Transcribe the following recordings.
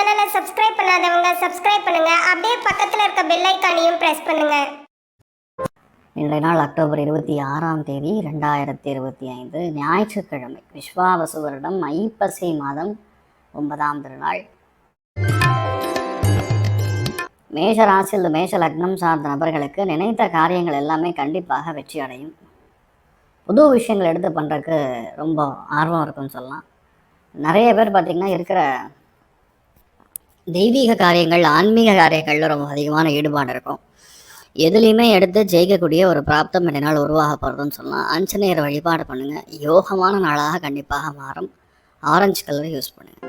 சேனலை சப்ஸ்கிரைப் பண்ணாதவங்க சப்ஸ்கிரைப் பண்ணுங்க. அப்படியே பக்கத்தில் இருக்க பெல் ஐக்கானையும் பிரஸ் பண்ணுங்க. இன்றைய நாள் அக்டோபர் இருபத்தி ஆறாம் தேதி ரெண்டாயிரத்தி இருபத்தி ஐந்து ஞாயிற்றுக்கிழமை. விஸ்வாவசு வருடம் ஐப்பசி மாதம் ஒன்பதாம் திருநாள். மேஷ ராசியில் மேஷ லக்னம் சார்ந்த நபர்களுக்கு நினைத்த காரியங்கள் எல்லாமே கண்டிப்பாக வெற்றி அடையும். புது விஷயங்கள் எடுத்து பண்ணுறதுக்கு ரொம்ப ஆர்வம் இருக்குன்னு சொல்லலாம். நிறைய பேர் பார்த்திங்கன்னா இருக்கிற தெய்வீக காரியங்கள் ஆன்மீக காரியங்களில் ரொம்ப அதிகமான ஈடுபாடு இருக்கும். எதுலேயுமே எடுத்து ஜெயிக்கக்கூடிய ஒரு பிராப்தம் இந்த நாள் உருவாக போகிறதுன்னு சொல்லலாம். ஆஞ்சநேயர் வழிபாடு பண்ணுங்கள் யோகமான நாளாக கண்டிப்பாக மாறும். ஆரஞ்சு கலர் யூஸ் பண்ணுங்கள்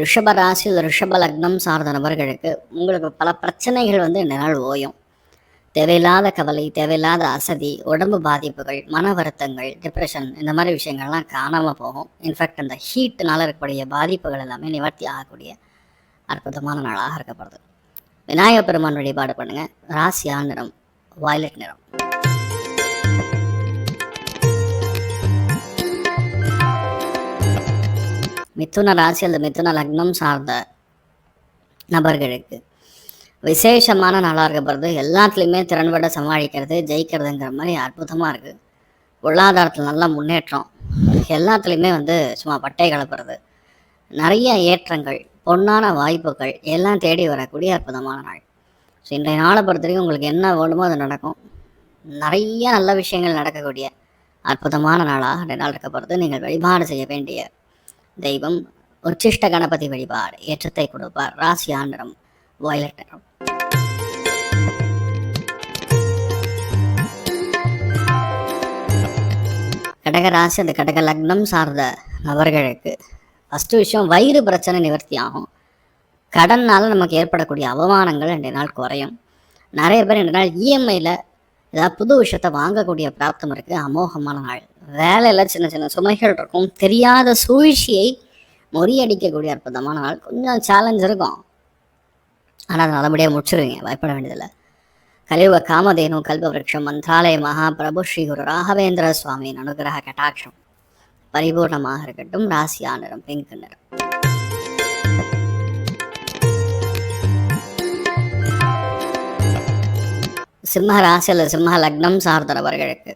ரிஷப ராசியில் ரிஷப லக்னம் சார்ந்த நபர்களுக்கு உங்களுக்கு பல பிரச்சனைகள் வந்து இந்த நாள் ஓயும். தேவையில்லாத கவலை தேவையில்லாத அசதி உடம்பு பாதிப்புகள் மன வருத்தங்கள் டிப்ரெஷன் இந்த மாதிரி விஷயங்கள்லாம் காணாமல் போகும். இன்ஃபேக்ட் அந்த ஹீட்னால் இருக்கக்கூடிய பாதிப்புகள் எல்லாமே நிவர்த்தி ஆகக்கூடிய அற்புதமான நாளாக இருக்கப்படுது. விநாயகப் பெருமான் வழிபாடு பண்ணுங்கள் ராசியா நிறம் வயலட் நிறம். மிதுன ராசி அல்லது மிதுன லக்னம் சார்ந்த நபர்களுக்கு விசேஷமான நாளாக இருக்கப்படுறது எல்லாத்துலேயுமே திறன்பட சமாளிக்கிறது ஜெயிக்கிறதுங்கிற மாதிரி அற்புதமாக இருக்குது பொருளாதாரத்தில் நல்ல முன்னேற்றம். எல்லாத்துலேயுமே வந்து சும்மா பட்டை கலப்புறது. நிறைய ஏற்றங்கள் பொன்னான வாய்ப்புகள் எல்லாம் தேடி வரக்கூடிய அற்புதமான நாள். ஸோ இன்றைய நாளை பொறுத்த வரைக்கும் உங்களுக்கு என்ன வேணுமோ அது நடக்கும். நிறைய நல்ல விஷயங்கள் நடக்கக்கூடிய அற்புதமான நாளாக ரெண்டு நாள் இருக்கப்படுறது நீங்கள் வழிபாடு செய்ய வேண்டிய தெய்வம் உச்சிஷ்ட கணபதி வழிபாடு ஏற்றத்தை கொடுப்பார். ராசி ஆண்டரம் வயலட் நிறம். கடகராசி அந்த கடக லக்னம் சார்ந்த நபர்களுக்கு ஃபஸ்ட்டு விஷயம் வயிறு பிரச்சனை நிவர்த்தி ஆகும். கடனால் நமக்கு ஏற்படக்கூடிய அவமானங்கள் ரெண்டு நாள் குறையும். நிறைய பேர் ரெண்டு நாள் இஎம்ஐயில் ஏதாவது புது விஷயத்தை வாங்கக்கூடிய பிராப்தம் இருக்குது அமோகமான நாள். வேலையில் சின்ன சின்ன சுமைகள் இருக்கும். தெரியாத சூழ்ச்சியை முறியடிக்கக்கூடிய அற்புதமான நாள். கொஞ்சம் சேலஞ்ச் இருக்கும். ஆனால் அதை நல்லபடியாக முடிச்சிருவீங்க. பயப்பட வேண்டியதில்லை. கலியுக காமதேனு கல்பவருஷம் மந்திராலய மகாபிரபு ஸ்ரீ குரு ராகவேந்திர சுவாமியின் அனுகிரக கட்டாட்சம். பரிபூர்ணமாக இருக்கட்டும் ராசியா நிறம் பிங்க் நிறம். சிம்ம ராசி அல்லது சிம்ம லக்னம் சார்ந்த நபர்களுக்கு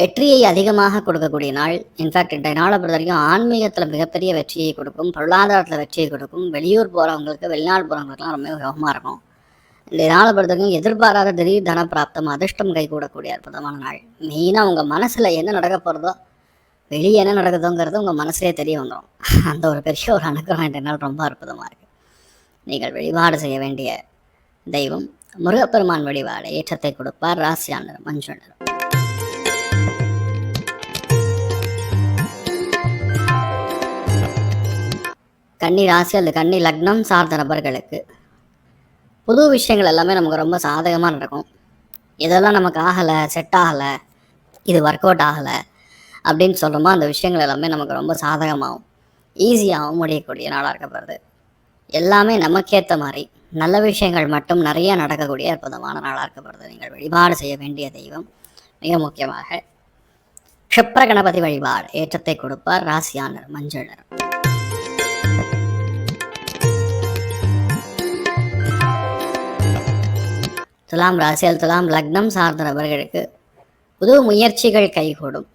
வெற்றியை அதிகமாக கொடுக்கக்கூடிய நாள். இன்ஃபேக்ட் இன்றைய நாளை பொறுத்த வரைக்கும் ஆன்மீகத்தில் மிகப்பெரிய வெற்றியை கொடுக்கும் பொருளாதாரத்தில் வெற்றியை கொடுக்கும் வெளியூர் போகிறவங்களுக்கு வெளிநாடு போகிறவங்களுக்குலாம் ரொம்ப யோகமாக இருக்கும். இந்த நாளை எதிர்பாராத திடீர் தன பிராப்தம் அதிர்ஷ்டம் கைகூடக்கூடிய அற்புதமான நாள். மெயினாக உங்கள் மனசில் என்ன நடக்க போகிறதோ வெளியே என்ன நடக்குதோங்கிறது உங்கள் மனசுலேயே தெரிய வந்துடும் அந்த ஒரு பெரிய ஒரு அனுகிரகம் இன்றைய நாள் ரொம்ப அற்புதமாக இருக்குது நீங்கள் வழிபாடு செய்ய வேண்டிய தெய்வம் முருகப்பெருமான் வழிபாடு ஏற்றத்தை கொடுப்பார் ராசியாளர் மஞ்சள் கன்னி ராசி அல்லது கன்னி லக்னம் சார்ந்த நபர்களுக்கு புது விஷயங்கள் எல்லாமே நமக்கு ரொம்ப சாதகமாக நடக்கும். இதெல்லாம் நமக்கு ஆகலை செட் ஆகலை இது ஒர்க் அவுட் ஆகலை அப்படின்னு சொல்கிறோமோ அந்த விஷயங்கள் எல்லாமே நமக்கு ரொம்ப சாதகமாகவும் ஈஸியாகவும் முடியக்கூடிய நாளாக இருக்கப்படுது எல்லாமே நமக்கேற்ற மாதிரி நல்ல விஷயங்கள் மட்டும் நிறைய நடக்கக்கூடிய அற்புதமான நாளாக இருக்கப்படுது நீங்கள் வழிபாடு செய்ய வேண்டிய தெய்வம் மிக முக்கியமாக க்ஷிப்ர கணபதி வழிபாடு ஏற்றத்தை கொடுப்பார் ராசியானர் மஞ்சள் நிறம். துலாம் ராசியில் துலாம் லக்னம் சார்ந்த நபர்களுக்கு புது முயற்சிகள் கைகூடும்.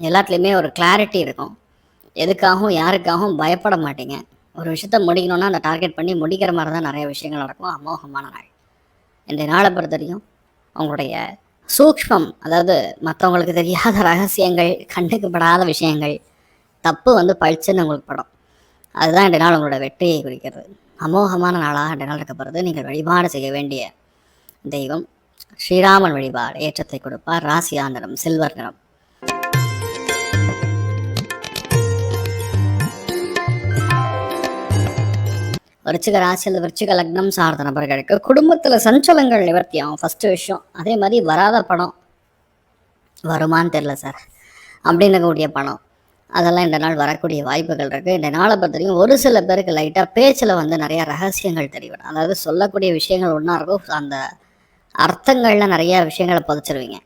எல்லாத்துலேயுமே ஒரு கிளாரிட்டி இருக்கும். எதுக்காகவும் யாருக்காகவும் பயப்பட மாட்டீங்க. ஒரு விஷயத்த முடிக்கணும்னா அந்த டார்கெட் பண்ணி முடிக்கிற மாதிரி தான் நிறைய விஷயங்கள் நடக்கும். அமோகமான நாள். இந்த நாளை பொறுத்த வரைக்கும் உங்களுடைய சூக்ஷ்மம் அதாவது மற்றவங்களுக்கு தெரியாத ரகசியங்கள் கண்டுக்கப்படாத விஷயங்கள் தப்பு வந்து பழிச்சுன்னு உங்களுக்கு படம். அதுதான் இந்த நாள் உங்களோட வெற்றியை குறிக்கிறது. அமோகமான நாளாக இந்த நாள் இருக்கப்படுறது நீங்கள் வழிபாடு செய்ய வேண்டிய தெய்வம். ஸ்ரீராமன் வழிபாடு ஏற்றத்தை கொடுப்பார். ராசியாந்திரம் சில்வர் நிறம். விருச்சிக ராசியில் விருச்சிக லக்னம் சார்ந்த நபர்களுக்கு குடும்பத்தில் சஞ்சலங்கள் நிவர்த்தி ஆகும் ஃபஸ்ட்டு விஷயம். அதே மாதிரி வராத பணம். வருமான்னு தெரில சார் அப்படின்னக்கூடிய பணம். அதெல்லாம் இந்த நாள் வரக்கூடிய வாய்ப்புகள் இருக்குது இந்த நாளை பொறுத்தவரைக்கும் ஒரு சில பேருக்கு லைட்டாக பேச்சில் வந்து நிறைய ரகசியங்கள் தெரியும் அதாவது சொல்லக்கூடிய விஷயங்கள் ஒன்றா இருக்கும். அந்த அர்த்தங்களில் நிறைய விஷயங்களை புதைச்சிருவீங்க.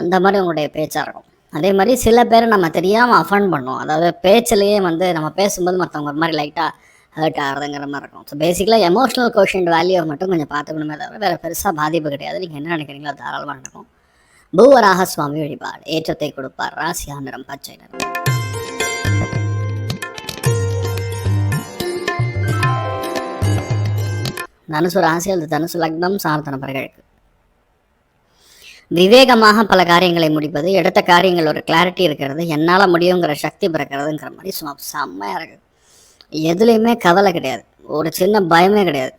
அந்த மாதிரி உங்களுடைய பேச்சாக இருக்கும். அதே மாதிரி சில பேரை நம்ம தெரியாமல் அஃபண்ட் பண்ணுவோம். அதாவது பேச்சிலேயே வந்து நம்ம பேசும்போது மற்றவங்க ஒரு மாதிரி லைட்டாக ஹர்ட் ஆகிறதுங்கிற மாதிரி இருக்கும். ஸோ பேசிக்கலாக எமோஷனல் கோஷன் வேல்யூ மட்டும் கொஞ்சம் பார்த்துக்கணுமே தவிர வேறு பெருசாக பாதிப்பு கிடையாது. நீங்கள் என்ன நினைக்கிறீங்களோ தாராளமாக நடக்கும். பூவராக சுவாமி வழிபாடு. ஏற்றத்தை கொடுப்பார். ராசியா நிறம் பச்சை நிறம். தனுசு ராசி அல்லது தனுசு லக்னம் சார்ந்த நபர்களுக்கு. விவேகமாக பல காரியங்களை முடிப்பது எடுத்த காரியங்கள் ஒரு கிளாரிட்டி இருக்கிறது என்னால் முடியுங்கிற சக்தி பிறக்கிறதுங்கிற மாதிரி சும்மா செம்மையாக இருக்குது எதுலேயுமே கவலை கிடையாது. ஒரு சின்ன பயமே கிடையாது.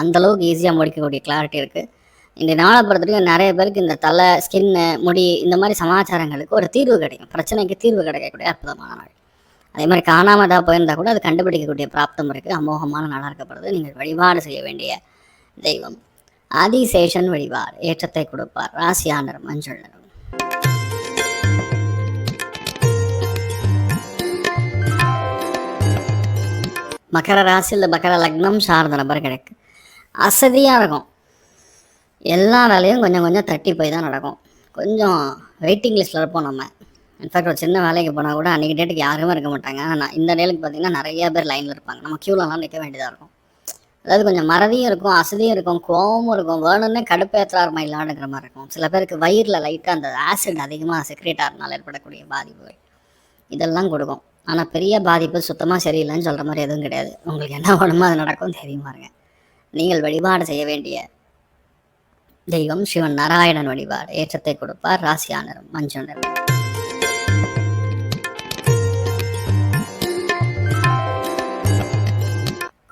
அந்தளவுக்கு ஈஸியாக முடிக்கக்கூடிய கிளாரிட்டி இருக்குது இந்த நாளை பொறுத்தவரைக்கும் நிறைய பேருக்கு இந்த தலை ஸ்கின்னு முடி இந்த மாதிரி சமாச்சாரங்களுக்கு ஒரு தீர்வு கிடைக்கும். பிரச்சனைக்கு தீர்வு கிடைக்கக்கூடிய அற்புதமான நாள். அதே மாதிரி காணாமல் தான் போயிருந்தால் கூட அது கண்டுபிடிக்கக்கூடிய பிராப்தம் இருக்குது அமோகமான நாளாக இருக்கப்படுது. நீங்கள் வழிபாடு செய்ய வேண்டிய தெய்வம். ஆதிசேஷன் வழிபாடு ஏற்றத்தை கொடுப்பார். ராசியானர் மஞ்சள் நிறம். மகர ராசியில் மகர லக்னம் சார்ந்த நபர் கிடைக்கும் அசதியாக இருக்கும். எல்லா வேலையும் கொஞ்சம் கொஞ்சம் தட்டி போய் தான் நடக்கும். கொஞ்சம் வெயிட்டிங் லிஸ்ட்டில் இருப்போம் நம்ம. இன்ஃபேக்ட் ஒரு சின்ன வேலைக்கு போனால் கூட அன்றைக்கி டேட்டுக்கு யாருமே இருக்க மாட்டாங்க. ஆனால் இந்த டேலுக்கு பார்த்தீங்கன்னா நிறைய பேர் லைனில் இருப்பாங்க. நம்ம க்யூலலாம் நிற்க வேண்டியதாக இருக்கும். அதாவது கொஞ்சம் மறதியும் இருக்கும் அசதியும் இருக்கும் கோவமும் இருக்கும் வேணும்னே கடுப்பேற்றார் மயிலாடுங்கிற மாதிரி இருக்கும். சில பேருக்கு வயிறில் லைட்டாக அந்த ஆசிட் அதிகமாக செக்ரேட் ஏற்படக்கூடிய பாதிப்புகள். இதெல்லாம் கொடுக்கும். ஆனால் பெரிய பாதிப்பு சுத்தமாக சரியில்லைன்னு சொல்கிற மாதிரி எதுவும் கிடையாது. உங்களுக்கு என்ன வேணுமோ அது நடக்கும் தெரியுமா இருங்க. நீங்கள் வழிபாடு செய்ய வேண்டிய தெய்வம் சிவன் நாராயணன் வழிபாடு. ஏற்றத்தை கொடுப்பார் ராசியா நிறம். மஞ்சள்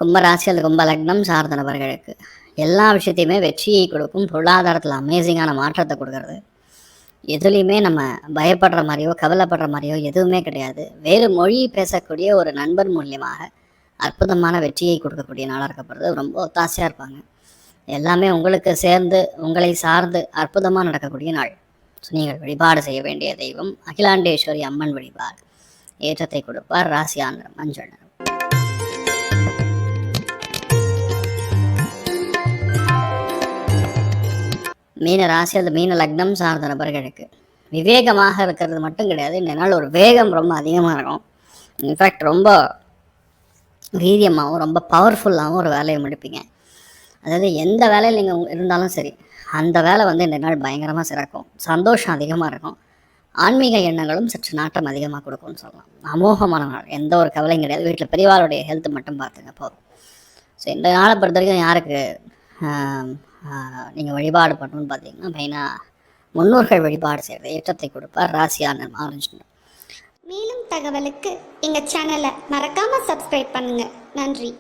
கும்பராசி அல்லது கும்ப லக்னம் சார்ந்த நபர்களுக்கு எல்லா விஷயத்தையுமே வெற்றியை கொடுக்கும். பொருளாதாரத்தில் அமேசிங்கான மாற்றத்தை கொடுக்கறது. எதுலேயுமே நம்ம பயப்படுற மாதிரியோ கவலைப்படுற மாதிரியோ எதுவுமே கிடையாது. வேறு மொழி பேசக்கூடிய ஒரு நண்பர் மூலியமாக அற்புதமான வெற்றியை கொடுக்கக்கூடிய நாளாக இருக்கப்படுறது. ரொம்ப ஒத்தாசையாக இருப்பாங்க. எல்லாமே உங்களுக்கு சேர்ந்து உங்களை சார்ந்து அற்புதமாக நடக்கக்கூடிய நாள். ஸோ நீங்கள் வழிபாடு செய்ய வேண்டிய தெய்வம் அகிலாண்டேஸ்வரி அம்மன் வழிபாடு. ஏற்றத்தை கொடுப்பார் ராசியா மஞ்சள். மீன ராசி அல்லது மீன லக்னம் சார்ந்த நபர்களுக்கு விவேகமாக இருக்கிறது மட்டும் கிடையாது. இந்த நாள் ஒரு வேகம் ரொம்ப அதிகமாக இருக்கும். இன்ஃபேக்ட் ரொம்ப வீரியமாகவும் ரொம்ப பவர்ஃபுல்லாகவும் ஒரு வேலையை முடிப்பீங்க. அதாவது எந்த வேலையில் நீங்கள் இருந்தாலும் சரி அந்த வேலை வந்து இந்த நாள் பயங்கரமாக சிறக்கும். சந்தோஷம் அதிகமாக இருக்கும். ஆன்மீக எண்ணங்களும் சற்று நாட்டம் அதிகமாக கொடுக்கும்னு சொல்லலாம். அமோகமான நாள். எந்த ஒரு கவலையும் கிடையாது. வீட்டில் பெரியவாருடைய ஹெல்த் மட்டும் பார்த்துங்க போதும். ஸோ இந்த நாளை பொறுத்த வரைக்கும் யாருக்கு நீங்கள் வழிபாடு பண்ணணும்னு பார்த்தீங்கன்னா மெயினாக முன்னோர்கள் வழிபாடு செய்கிறது ஏற்றத்தை கொடுப்பார் ராசியான ஆரஞ்சு மேலும் தகவலுக்கு எங்கள் சேனலை மறக்காமல் சப்ஸ்கிரைப் பண்ணுங்கள் நன்றி.